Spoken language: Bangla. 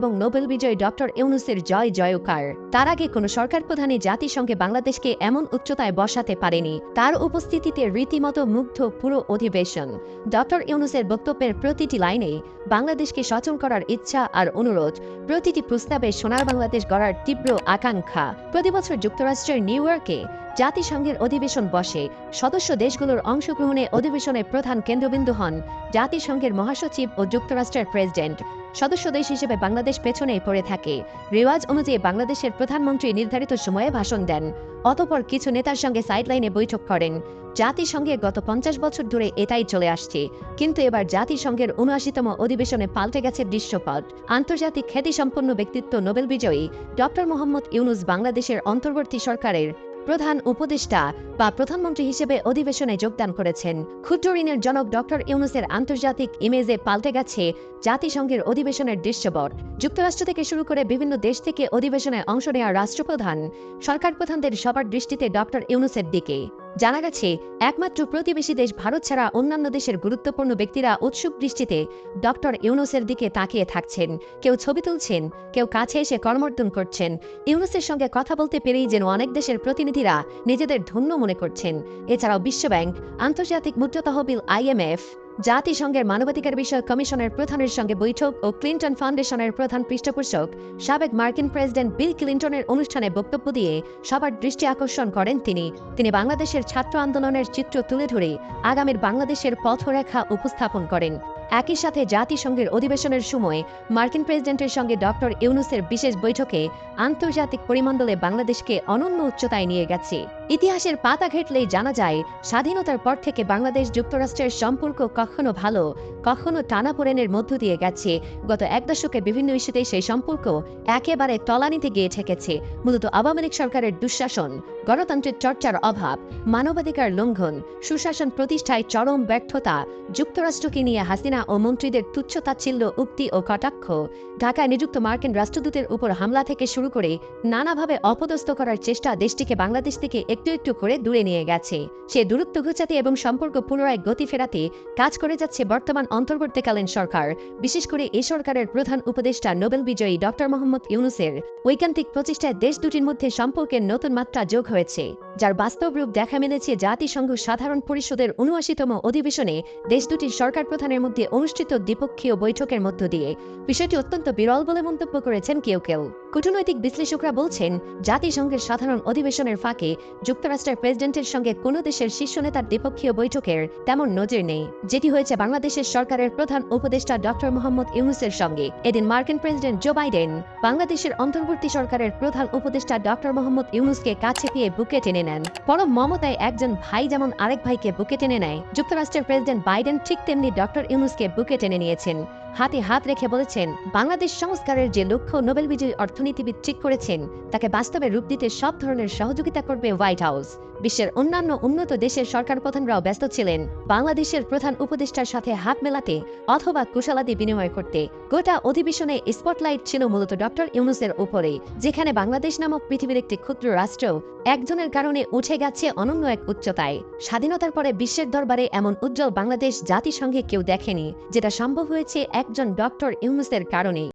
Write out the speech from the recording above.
এবং নোবেল বিজয়ী ডক্টর ইউনুসের জয় জয়কার। তার আগে কোনো সরকার প্রধানই জাতিসংঘে বাংলাদেশকে এমন উচ্চতায় বসাতে পারেনি। তার উপস্থিতিতে রীতিমতো মুগ্ধ পুরো অধিবেশন। ডক্টর ইউনুসের বক্তব্যের প্রতিটি লাইনে বাংলাদেশকে সচল করার ইচ্ছা আর অনুরোধ। প্রতিটি প্রস্তাবে সোনার বাংলাদেশ গড়ার তীব্র আকাঙ্ক্ষা। প্রতি বছর যুক্তরাষ্ট্রের নিউ ইয়র্কে জাতিসংঘের অধিবেশন বসে সদস্য দেশগুলোর অংশগ্রহণে অধিবেশনের প্রধান কেন্দ্রবিন্দু হন জাতিসংঘের মহাসচিব ও যুক্তরাষ্ট্রের প্রেসিডেন্ট। সদস্য দেশ হিসেবে বাংলাদেশ পেছনেই পড়ে থাকে। রেওয়াজ অনুযায়ী বাংলাদেশের প্রধানমন্ত্রী নির্ধারিত সময়ে ভাষণ দেন। অতপর কিছু নেতার সঙ্গে সাইডলাইনে বৈঠক করেন। জাতিসংঘে গত পঞ্চাশ বছর ধরে এটাই চলে আসছে। কিন্তু এবার জাতিসংঘের উনআশিতম অধিবেশনে পাল্টে গেছে দৃশ্যপট। আন্তর্জাতিক খ্যাতিসম্পন্ন ব্যক্তিত্ব নোবেল বিজয়ী ডক্টর মোহাম্মদ ইউনুস বাংলাদেশের অন্তর্বর্তী সরকারের প্রধান উপদেষ্টা বা প্রধানমন্ত্রী হিসেবে অধিবেশনে যোগদান করেছেন। ক্ষুদ্র ঋণের জনক ডক্টর ইউনুসের আন্তর্জাতিক ইমেজে পাল্টে গেছে জাতিসংঘের অধিবেশনের দৃশ্যপট। যুক্তরাষ্ট্র থেকে শুরু করে বিভিন্ন দেশ থেকে অধিবেশনে অংশ নেওয়া রাষ্ট্রপ্রধান। সরকার প্রধানদের সবার দৃষ্টিতে ডক্টর ইউনুসের দিকে। জানা গেছে, একমাত্র প্রতিবেশী দেশ ভারত ছাড়া অন্যান্য দেশের গুরুত্বপূর্ণ ব্যক্তিরা উৎসুক দৃষ্টিতে ডক্টর ইউনুসের দিকে তাকিয়ে থাকছেন। কেউ ছবি তুলছেন, কেউ কাছে এসে কর্মর্দন করছেন। ইউনুসের সঙ্গে কথা বলতে পেরেই যেন অনেক দেশের প্রতিনিধিরা নিজেদের ধন্য মনে করছেন। এছাড়াও বিশ্বব্যাংক, আন্তর্জাতিক মুদ্রা তহবিল আইএমএফ জাতিসংঘের মানবাধিকার বিষয়ক কমিশনের প্রধানের সঙ্গে বৈঠক ও ক্লিন্টন ফাউন্ডেশনের প্রধান পৃষ্ঠপোষক, সাবেক মার্কিন প্রেসিডেন্ট বিল ক্লিন্টনের অনুষ্ঠানে বক্তব্য দিয়ে সবার দৃষ্টি আকর্ষণ করেন তিনি। তিনি বাংলাদেশের ছাত্র আন্দোলনের চিত্র তুলে ধরে আগামীর বাংলাদেশের পথরেখা উপস্থাপন করেন। একই সাথে জাতিসংঘের অধিবেশনের সময় মার্কিন প্রেসিডেন্টের সঙ্গে ডক্টর ইউনুসের বিশেষ বৈঠকে আন্তর্জাতিক পরিমণ্ডলে বাংলাদেশকে অনন্য উচ্চতায় নিয়ে গেছে। ইতিহাসের পাতা ঘেটলেই জানা যায়, স্বাধীনতার পর থেকে বাংলাদেশ যুক্তরাষ্ট্রের সম্পর্ক কখনো ভালো, কখনো টানাপোড়েনের মধ্য দিয়ে গেছে। গত এক দশকে বিভিন্ন ইস্যুতে সেই সম্পর্ক একেবারে তলানিতে গিয়ে ঠেকেছে। মূলত আওয়ামী লীগ সরকারের দুঃশাসন, গণতন্ত্রের চর্চার অভাব, মানবাধিকার লঙ্ঘন, সুশাসন প্রতিষ্ঠায় চরম ব্যর্থতা, যুক্তরাষ্ট্রকে নিয়ে হাসিনা ও মন্ত্রীদের তুচ্ছ তাচ্ছিল্য, উক্তি ও কটাক্ষ। ঢাকায় নিযুক্ত মার্কিন রাষ্ট্রদূতের উপর হামলা থেকে শুরু করে নানাভাবে অপদস্থ করার চেষ্টা দেশটিকে বাংলাদেশ থেকে একটু একটু করে দূরে নিয়ে গেছে। সে দূরত্ব ঘুচাতে এবং সম্পর্ক পুনরায় গতি ফেরাতে কাজ করে যাচ্ছে বর্তমান অন্তর্বর্তীকালীন সরকার। বিশেষ করে এই সরকারের প্রধান উপদেষ্টা, নোবেল বিজয়ী ডক্টর মোহাম্মদ ইউনুসের ঐকান্তিক প্রচেষ্টায় দেশ দুটির মধ্যে সম্পর্কের নতুন মাত্রা যোগ হয়েছে। যার বাস্তব রূপ দেখা মিলেছে জাতিসংঘ সাধারণ পরিষদের উনআশিতম অধিবেশনে, দেশ দুটির সরকার প্রধানের মধ্যে অনুষ্ঠিত দ্বিপক্ষীয় বৈঠকের মধ্য দিয়ে। বিষয়টি অত্যন্ত বিরল বলে মন্তব্য করেছেন কেউ কেউ। কূটনৈতিক বিশ্লেষকরা বলছেন, জাতিসংঘের সাধারণ অধিবেশনের ফাঁকে যুক্তরাষ্ট্রের প্রেসিডেন্টের সঙ্গে কোনো দেশের শীর্ষ নেতার দ্বিপক্ষীয় বৈঠকের তেমন নজির নেই। যেটি হয়েছে বাংলাদেশের সরকারের প্রধান উপদেষ্টা ডক্টর মোহাম্মদ ইউনুসের সঙ্গে। এদিন মার্কিন প্রেসিডেন্ট জো বাইডেন বাংলাদেশের অন্তর্বর্তী সরকারের প্রধান উপদেষ্টা ডক্টর মোহাম্মদ ইউনুসকে কাছে পেয়ে বুকে টেনে নেন। পরম মমতায় একজন ভাই যেমন আরেক ভাইকে বুকে টেনে নেয়, যুক্তরাষ্ট্রের প্রেসিডেন্ট বাইডেন ঠিক তেমনি ডক্টর ইউনুসকে বুকে টেনে নিয়েছেন। হাতে হাত রেখে বলেছেন, বাংলাদেশ সংস্কারের যে লক্ষ্য নোবেল বিজয়ী অর্থনীতিবিদ ঠিক করেছেন, তাকে বাস্তবে রূপ দিতে সব ধরনের সহযোগিতা করবে হোয়াইট হাউস। বিশ্বের অন্যান্য উন্নত দেশের সরকার প্রধানরাও ব্যস্ত ছিলেন। বাংলাদেশের প্রধান উপদেষ্টার সাথে হাত মেলাতে অথবা কুশলাদি বিনিময় করতে। গোটা অধিবেশনে স্পটলাইট ছিল মূলত ডক্টর ইউনুসের উপরে, যেখানে বাংলাদেশ নামক পৃথিবীর একটি ক্ষুদ্র রাষ্ট্র একজনের কারণে উঠে গেছে অনন্য এক উচ্চতায়। স্বাধীনতার পরে বিশ্বের দরবারে এমন উজ্জ্বল বাংলাদেশ জাতিসংঘে কেউ দেখেনি, যেটা সম্ভব হয়েছে একজন ডক্টর ইউনুসের কারণে